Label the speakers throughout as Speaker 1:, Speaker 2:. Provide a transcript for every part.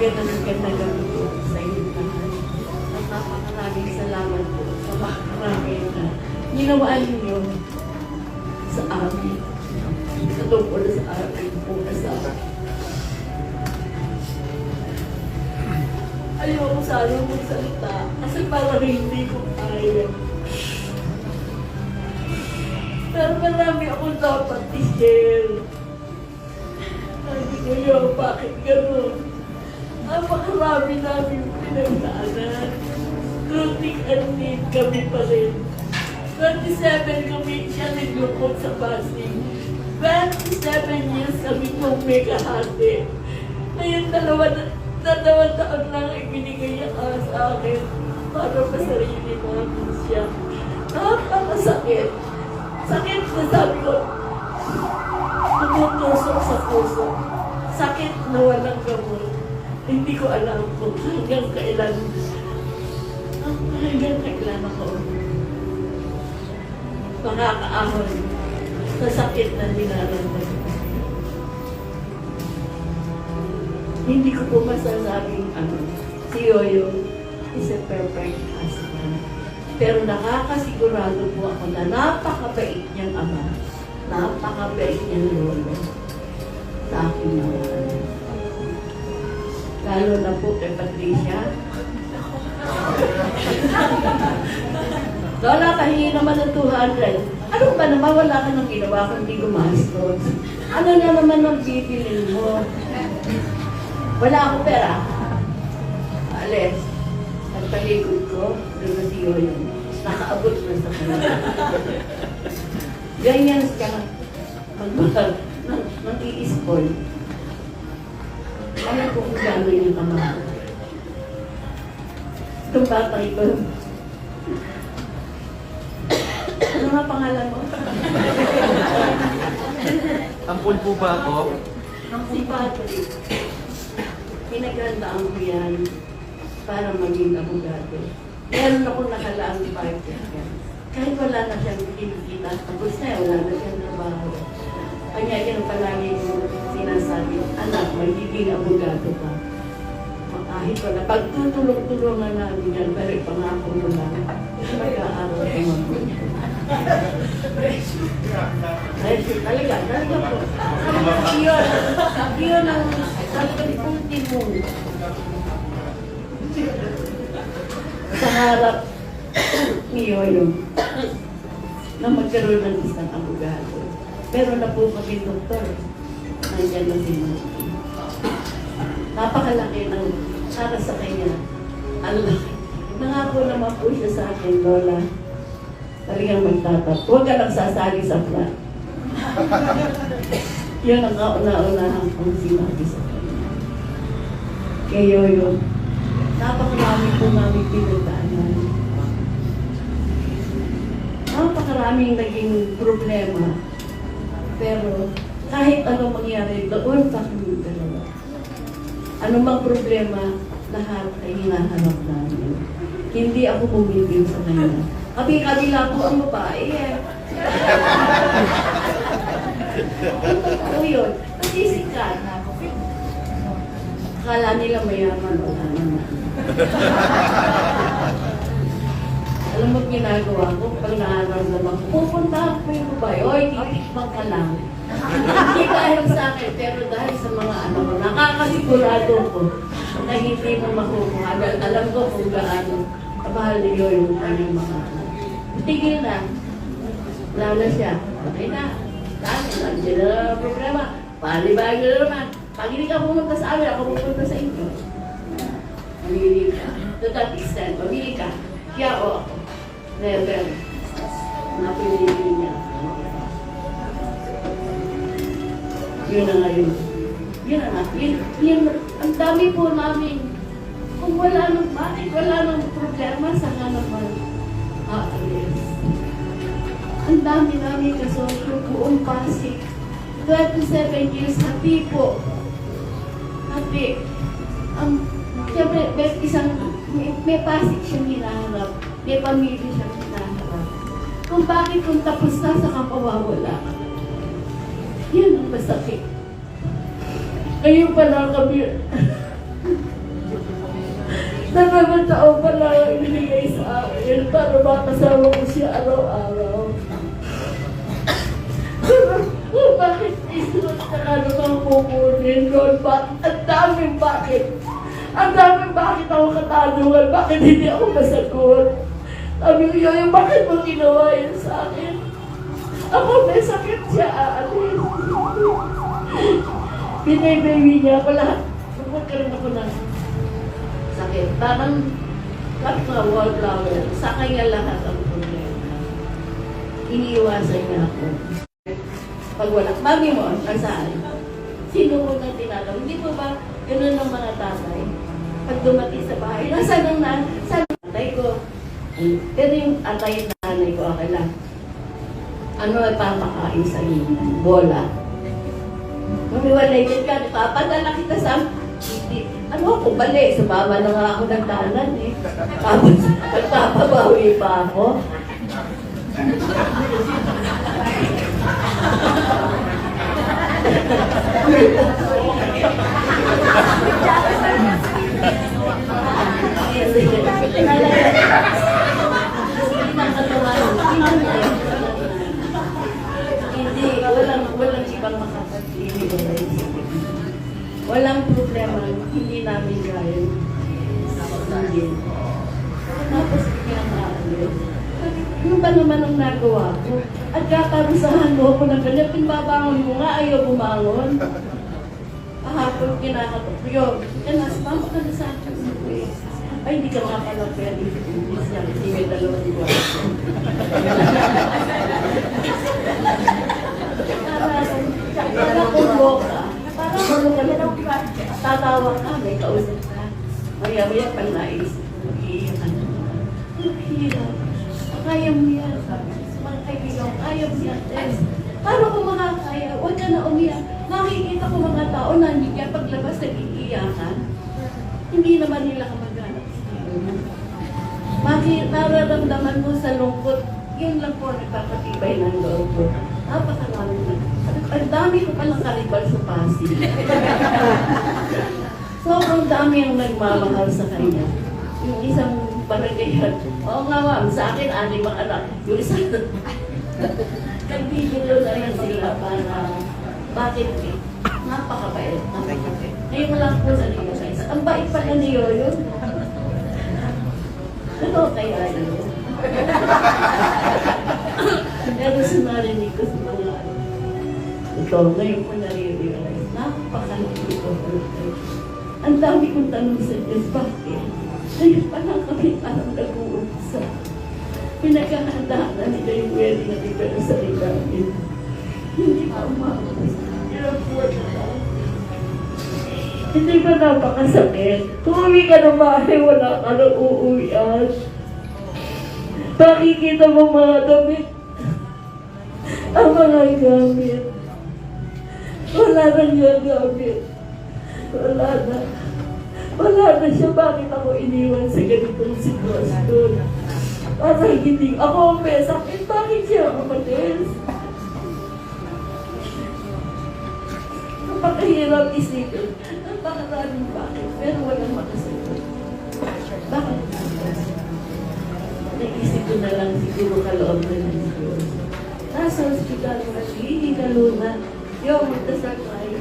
Speaker 1: maganda maganda gabi po sa inyo lahat. At napakaraming salamat po sa makarami na ginawa ninyo sa amin. Sa tungkol sa amin po asawa. Ayoko sana magsalita kasi parang hindi ko kaya. Pero marami akong dapat i-share. Sabi ko yun, bakit gano'n? Napakarami namin pinagdaanan. Crutic and need kami pa rin. 27 kami siya naglukot sa busing. 27 years kami kung may kahati. Ngayon, dalawa, dalawang taon lang ibinigay niya sa akin para sa sarili namin siya. Napakasakit. Sakit na sabi ko, tumutusok sa puso. Sakit na walang gamot. Hindi ko alam kung hanggang kailan hanggang kailan ako makakaahon sa sakit na ninaramdaman. Hindi ko po masasabing ano, si Yoyo is a perfect husband. Pero nakakasigurado po ako na napakabait niyang ama, napakabait niyang lolo sa akin na Lalo na po kay Patricia. Lola, pahingi naman ng 200. Ano ba naman wala ka nang ginawa kundi gumastos? Ano na naman ang bibilin mo? Wala akong pera. Alis. Pagtalikod ko, doon na si Yoyo. Nakaabot na sa kanila. Ganyan ka magmahal ng, ng i-spoil. Ano po kung gano'n yung ama? Itong batang ito. Ano nga pangalan mo?
Speaker 2: Ampun po ba ako?
Speaker 1: Si Patrick. Pinagandaan ko yan para maging abogado. Meron ako nakalaang partner yan. Kahit wala na siyang kinikita, tapos na wala na siyang trabaho. Kanya yan palagi ko sinasabi, anak, magiging abogado ka. Kahit wala, pagtutulong-tulungan namin yan, pero pangako mo lang, mag-aaral ka mabuti. Pressure talaga, talaga po. Yun, yun ang talagang ultimo. Sa harap ni Yoyo na magkaroon ng isang abogado. Meron na po kami doktor. Nandiyan na si Marty. Napakalaki ng para sa kanya. Ang laki. Nangako naman po siya sa akin, Lola. Talagang magtatap. Huwag ka lang sasali sa flat. Yun ang kauna-unahan kong sinabi sa kanya. Kay Yoyo, napakarami po namin pinagdaanan. Napakaraming naging problema. Pero kahit ano mangyari, doon pa kami dalawa. Ano mang problema, lahat ay hinahanap namin. Hindi ako bumibig sa kanya. Kabi-kabila po ang babae eh. Ano yun? Nasisikat na ako. Akala nila mayaman, wala naman. Alam mo ginagawa ko, pag nararamdaman ko, pupunta ko yung babae, oy, titikman ka lang. Hindi dahil sa akin, pero dahil sa mga ano ko, nakakasigurado ko na hindi mo makukuha. Dahil alam ko kung gaano kamahal niyo yung kanyang mga anak. Tigil na. Wala na siya. Okay na. Dami, nandiyan na lang ang problema. Palibag na naman. Pag hindi ka pumunta sa amin, ako pupunta sa inyo. Mamili ka. To that extent, mamili ka. Kaya o ako. Never. Napili niya. Yun na nga yun. Yun na nga. Yun, ang dami po namin. Kung wala nang, bakit wala nang problema, saka naman aalis. Ang dami namin kasosyo, buong Pasig. 27 years, hati po. Hati. Ang, siyempre, isang, may, may Pasig siyang hinaharap. May pamilya siyang hinaharap. Kung bakit kung tapos na, saka pawawala. Yan ang masakit. Ngayon pa lang kami, Dalawang taon pa lang ang binigay sa akin para makasama ko siya araw-araw. Oh, bakit isunod na ano kang kukunin, Lord? Bakit? Ang daming bakit? Ang daming bakit ako katanungan? Bakit hindi ako masagot? Sabi ko, Yoyo, bakit mo ginawa yun sa akin? Ako may sakit siya, aalis. Binababy niya ako lahat. Magkaroon ako ng sakit. Parang, parang mga wallflower. Sa kanya lahat ang problema. Iniiwasan niya ako. Pag wala, mami mo, nasaan? Sino mo na tinatanong? Hindi po ba ganun ng mga tatay? Pag dumating sa bahay, nasaan ang nan? Saan ang tatay ko? Pero yung atay at nanay ko, okay lang. Ano ay papakain sa inyo? Bola. Mamiwalay din ka, papadala kita sa hindi. Ano ako, bali, sumama na nga ako ng tanan eh. Tapos, nagpapabawi pa ako. Hindi, walang, Walang problema, hindi namin kaya. Hindi. Tapos pinakaalis. Ano ba naman ang nagawa ko? At kakarusahan mo ako ng ganyan, pinababangon mo nga, ayaw bumangon. Kahapon kinakatok ko yun. Kaya nasa mama ka na sa akin. Ay, hindi ka nga pala pwede. Kasi kasi may dalawa di ba? Parang kulo ka. Parang kulo ka na lang ka. Tatawa ka, may kausap ka. Maya-maya pang nais. Mag-iiyak ka na. Ang hirap. Kaya mo yan. Sa mga kaibigan, kaya mo yan. Paano ko makakaya? Huwag ka na umiyak. Makikita ko mga tao na hindi kaya paglabas nag-iiyakan. Hindi naman nila kamag-anak sa iyo. Bakit nararamdaman mo sa lungkot, yun lang po nagpapatibay ng loob ko. Napakarami na. Ang dami ko palang karibal sa Pasig. Sobrang dami ang nagmamahal sa kanya. Yung isang barangay, oo nga ma'am, sa akin, anim ang anak. Yung isa, nagbibiro na lang sila para, bakit eh? Napakabait, napakabait. Ngayon lang po sa sa isa. Ang bait pala ni Yoyo. Ano kaya yun? Pero sa narinig ko ito, ngayon ko nare-realize, napakalaki ko. Ang dami kong tanong sa Diyos, bakit? Ngayon pa lang kami parang nag-uusap. Pinagkahandaan na nila yung wedding pero sa namin. Hindi pa umabot. Ilang buwan na lang. Hindi ba napakasakit? Umuwi ka ng bahay, wala ka nang uuwian. Pakikita mo mga damit. Ang mga gamit. Wala na niya gamit. Wala na. Wala na siya. Bakit ako iniwan sa ganitong sitwasyon? Para hindi ako may sakit. Bakit siya umalis? Napakahirap isipin. Napakaraming bakit. Pero walang makasagot. Bakit? Naisip ko na lang siguro kaloob na ng Diyos. Nasa hospital ko at hinihingalo na. Yung, magdasal tayo.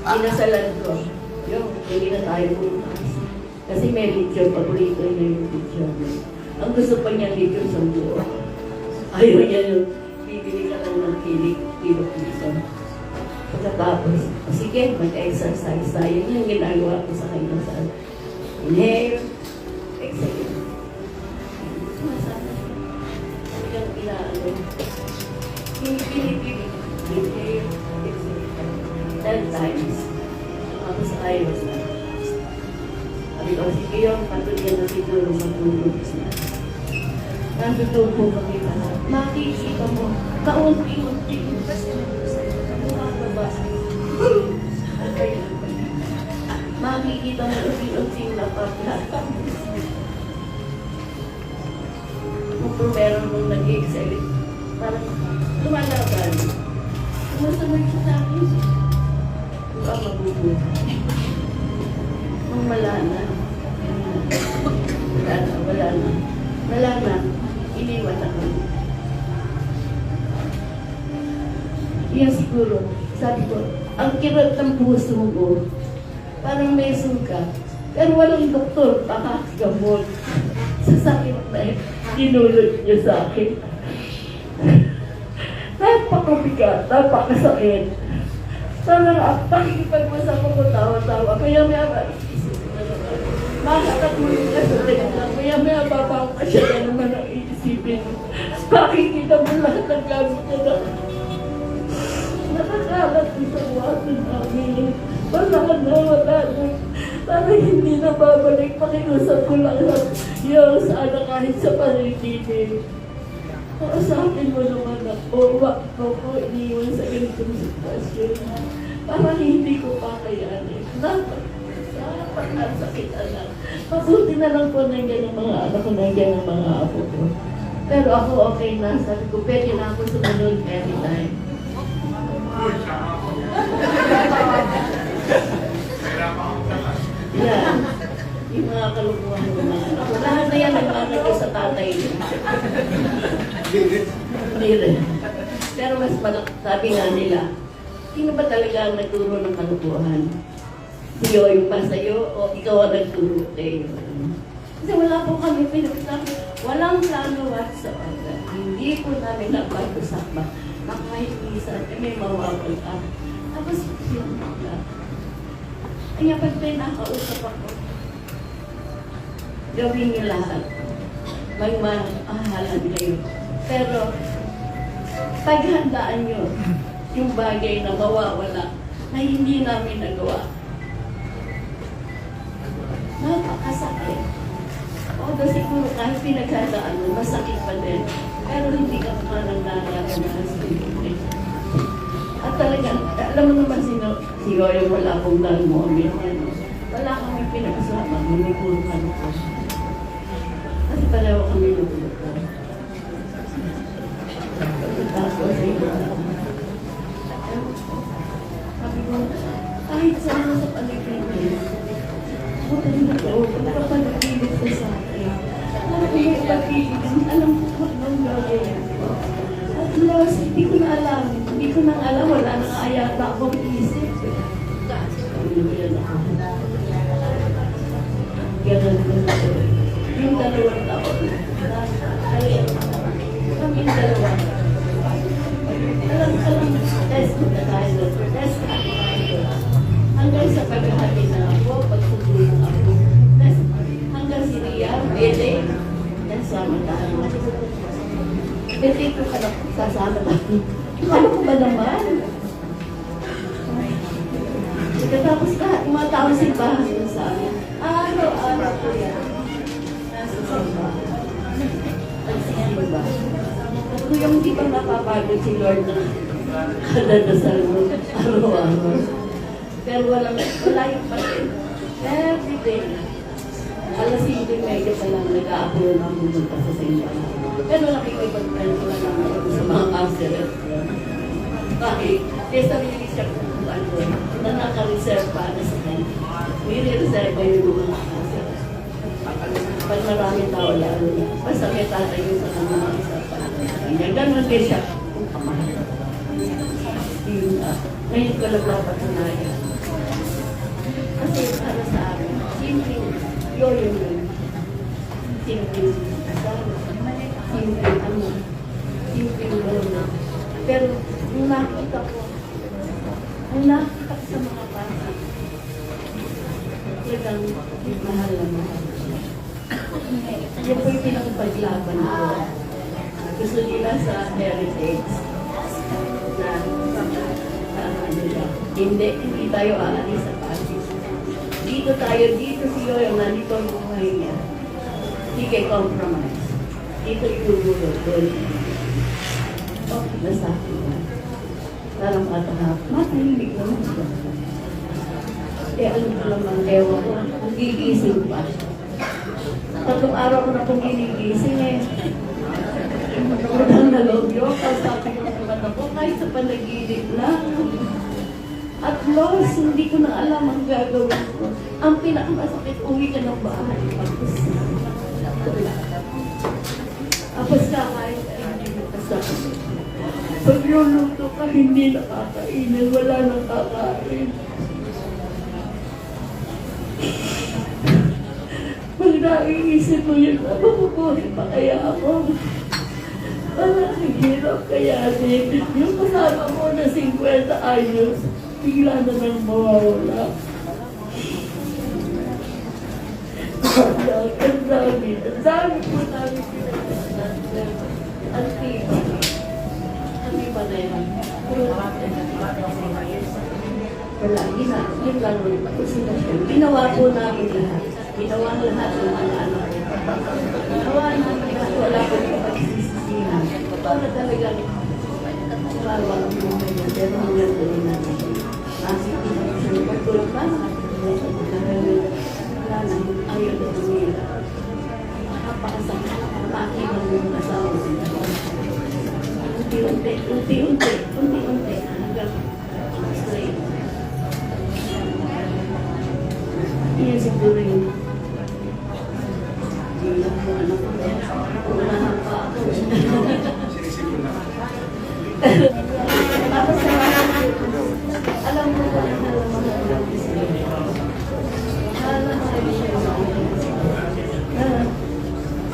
Speaker 1: Inasalan ko. Yung, hindi na tayo bukas. Kasi may lechon, paborito niya yung lechon. Ang gusto pa niya lechon sa buo. Ayaw niya yung bibili ka lang ng kilik, kilo piso. Pagkatapos, sige, mag-exercise tayo. Yung ginagawa ko sa kanya sa inhale, 10 times. Tapos ayos na. Sabi ko, sige yun, patuloy na siguro matulog na. Nandutog po kami pa na. Makikita mo, kaunti-unti. Kasi, mukha ka ba? Makikita mo, unti-unti na pa. Kung meron mong nag-exhibit, parang lumalabas. Ang kirot ng puso mo, parang may suka. Pero walang doktor, baka gamot. Sa sakit na eh, dinulot niya sa akin. Napakabigat, napakasakit. Parang ang pakikipag-usap ko tawa-tawa. Kaya may ama, Makakat mo yung kasalit na. Kaya may ababaw ka siya na naman ang iisipin. Pakikita mo lahat ng gamit niya na nakakalat yung sa wasan namin. Wala ka na. Para hindi na babalik, pakiusap ko lang lang yung sana kahit sa panitigil. Kausapin mo naman ako, wag ko ko iniwan sa ganitong sitwasyon. Para hindi ko pa kayanin. Dapat, dapat ang sakit anak. Mabuti na lang po nandiyan ang mga anak ko, nandiyan ang mga apo ko. Pero ako okay na, sabi ko, pwede na ako sumunod anytime. Yan. Yung mga kalukuhan ng mga anak ko. Lahat na yan ko sa tatay. Hindi. Pero mas sabi nga nila, sino ba talaga ang nagturo ng kalukuhan? Siyo yung pa sa'yo o ikaw ang nagturo kayo? Kasi wala po kami pinagsabi. Walang plano whatsoever. Hindi po namin napag-usap minsan eh, may mawawala. Tapos yun lang. Kaya pag may nakausap ako, gawin niyo lahat. Magmamahalan kayo. Pero, paghandaan niyo yung bagay na mawawala na hindi namin nagawa. Napakasakit. Although siguro kahit pinaghandaan mo, masakit pa din. Pero hindi ka pa buhay. At talagang, alam mo naman sino, si Yoyo wala akong. Ano, wala kami pinagsama, nunikuruhan ko. Kasi pareho kami nunikuruhan. Tapos, sabi ko, kahit saan sa paligid, buti na ko, pagkapanagilit ko sa akin. Ko yung pag-ibig, alam Hanggang sa paghahati na ako, pagtutulong ako. Test, hanggang si Ria, Bede, nasama tayo. Bede ko ka na sasama tayo. Ano ko ba naman? Pagkatapos mga tao simbahan ko sa amin. Araw-araw ko yan. Nasa simbahan. Kuya, hindi ba napapagod si Lord na kadadasal mo araw-araw? Pero walang, wala yung patin. Every day. Alas 5 medyo pa lang nag-aapulo na pumunta sa simbahan. Pero nakikipag-friend ko na lang sa mga counselors. Bakit? Kaya sabi ni Bishop kung ano, na naka-reserve pa na sa kanya. May re-reserve pa yung mga counselors. Pag maraming tao lalo na. Basta may tatayo sa kanya mga isa pa. Kanya, ganun din siya. Kung kamahal. Na. Ngayon ko lang napatunayan. Kasi para sa akin, simpleng yoyo yun. Simpleng sana. Simpleng ano. Simpleng lolo. Pero nung nakita ko, nung nakita ko sa mga bata, talagang mahal na mahal siya. Yan po yung pinakapaglaban ko. Gusto nila sa heritage na ano nila. Hindi, hindi tayo aalis sa. Dito tayo, dito si Yoyo, nandito ang buhay niya. Sige, compromise. Dito itulog doon. Okay na sa akin yan. Parang matahap. Matahimik naman siya. Eh, alam ko naman, ewan ko, gigising pa. Tatlong araw ko na pong ginigising eh. Walang nalobyo, kasabi ko naman ako, kahit sa panaginip lang. At lost, hindi ko na alam ang gagawin ko. Ang pinakamasakit, uwi ka ng bahay. Tapos, tapos ka kahit hindi mo kasama. So, Pagluluto ka, hindi nakakainin, wala nang kakain. Pag naiisip mo yun, mabubuhay pa kaya ako. Parang ang hirap kaya din. Yung kasama mo na 50 anyos, bigla na nang mawawala. Dami, ang dami, po namin tiba. Ang tiba na yan. Wala, gina, yun lang ulit. Tapos sila siya. Ginawa po namin lahat. Ginawa lahat ng mga anak ko. Ginawa namin lahat. Wala po yung pagsisisihan. Para talagang kawawa ang buhay niya. Pero hanggang tuloy namin. Siya. Pagtulog pa, wala na. Ayaw na tumira. Napakasakit. Napakiman mo yung asawa. Unti-unti, unti-unti, unti-unti.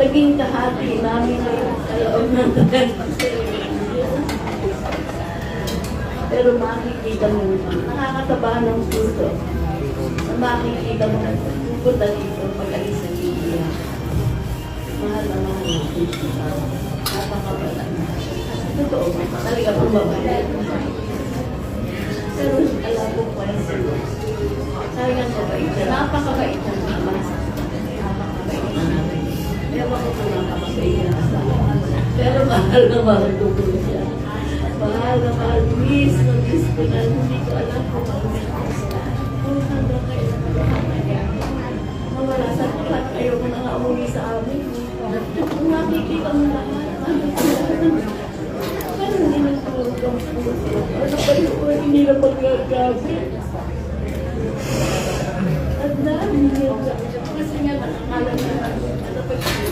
Speaker 1: Naging kahati namin ngayon sa loob ng Pero makikita mo naman, nakakataba ng puso na makikita mo na pupunta dito pag-alis sa Biblia. Mahal na mahal natin siya. Napakabala na. Totoo ba? Talaga pang babae. Pero alam ko po. Talagang mabait siya. Napakabait siya naman. Na namin. Ewan ko kung niya sa Pero mahal na mahal ko po siya. Mahal na mahal. Miss na miss ko na. Hindi ko alam kung ano kung hanggang kailan nawala sa lahat. Ayoko na nga umuwi sa amin. Kung nakikita mo lahat, ano Pero hindi nagtulog ang puso. Ano ba yun? Hindi na magagamit. Ang dami niya. Kasi nga nakakala na ano pa siya.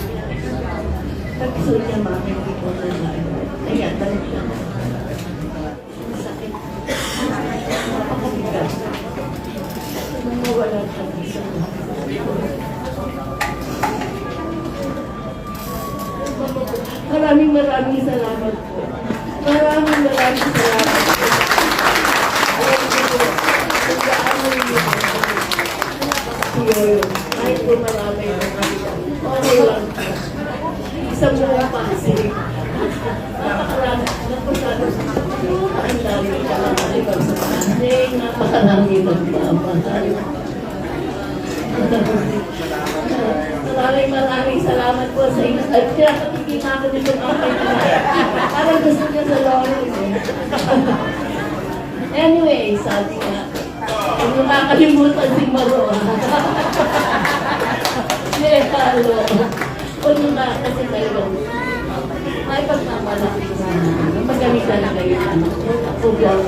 Speaker 1: Pag-isul niya mami, hindi ko na lang. Kaya balik siya. Masakit. Napakabigat. Nung mawala siya isa. Maraming maraming salamat po. Maraming maraming salamat po. Alam ko po, kung gaano yun. Yun, kahit po marami okay lang. Isang buong pasig. Napakarami. Napakarami. Ang dami ka lang alibag sa pasig. Napakarami magpapahal. Maraming maraming salamat po sa inyo. At kaya nakikita ko nito okay na. Parang gusto niya sa lolo. Anyway, sabi nga, huwag mo nakakalimutan si Maro. Eh, halo. Huwag mo na kasi talagang may pagmamalaki sa Magaling yung anak ko. Ako lang.